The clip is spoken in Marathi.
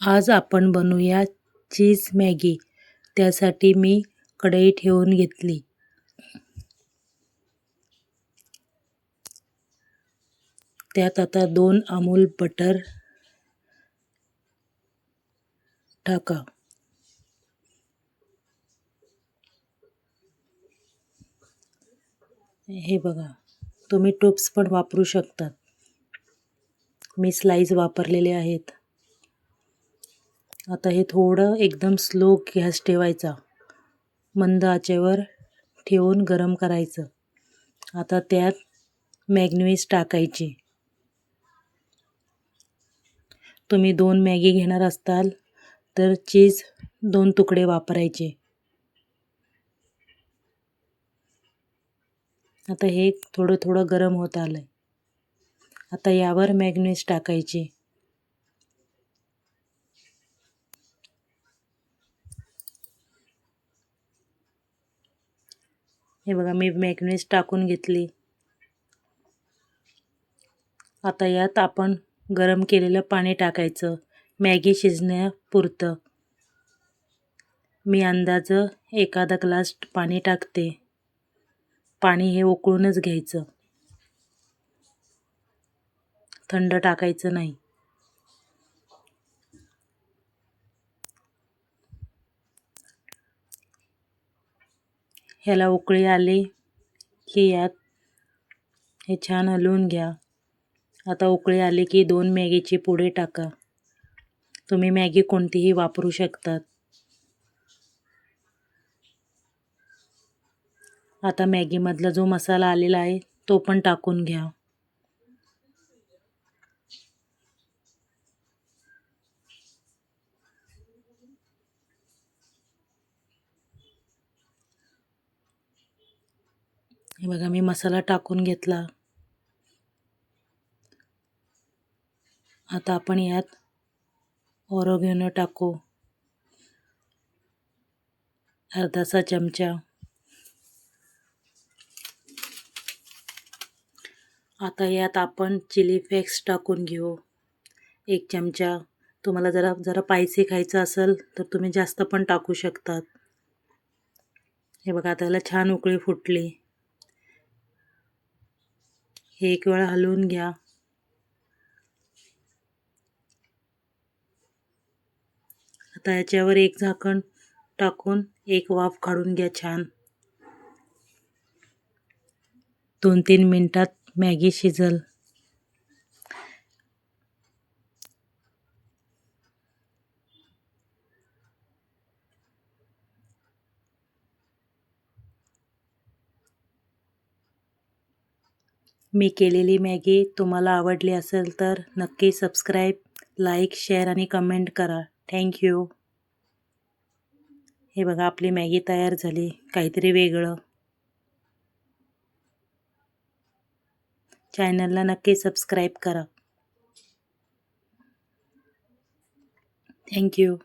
आज आपण बनवूया चीज मॅगी. त्यासाठी मी कढई ठेवून घेतली. त्यात आता दोन अमूल बटर टाका. हे बघा तुम्ही टोप्स पण वापरू शकतात मी स्लाईज वापरलेले आहेत. आता हे थोडं एकदम स्लो गॅस ठेवायचा. मंद आचेवर ठेवून गरम करायचं. आता त्यात मॅग्नवीज टाकायची. तुम्ही दोन मॅगी घेणार असताल तर चीज दोन तुकडे वापरायचे. आता हे थोडं थोडं गरम होत आलं आता यावर मॅग्नीज टाकायची. हे बघा मी मॅग्नेज टाकून घेतली. आता यात आपण गरम केलेलं पाणी टाकायचं मॅगी शिजण्यापुरतं. मी अंदाज एखादा ग्लास पाणी टाकते. पाणी हे उकळूनच घ्यायचं. थंड टाकायचं नाही. ह्याला उकळी आली की यात हे छान हलवून घ्या. आता उकळी आली की दोन मॅगीची पुढे टाका. तुम्ही मॅगी कोणतीही वापरू शकतात. आता मॅगीमधला जो मसाला आलेला आहे तो पण टाकून घ्या. हे बघा मी मसाला टाकून घेतला. आता आपण यात ओरोगेनो टाकू. अर्धासा चमचा. आता यात आपण चिली फ्लेक्स टाकून घेऊ. एक चमचा. तुम्हाला जरा जरा पायसी खायचं असेल तर तुम्ही जास्त पण टाकू शकतात. हे बघा आता याला छान उकळी फुटली. हे एक वेळा हलवून घ्या. आता याच्यावर एक झाकण टाकून एक वाफ काढून घ्या छान. दोन तीन मिनटात मॅगी शिजल. मी केलेली मॅगी तुम्हाला आवडली असेल तर नक्की सबस्क्राईब लाईक शेअर आणि कमेंट करा. थँक्यू हे बघा आपली मॅगी तयार झाली. काहीतरी वेगळं. चॅनलला नक्की सबस्क्राईब करा. थँक्यू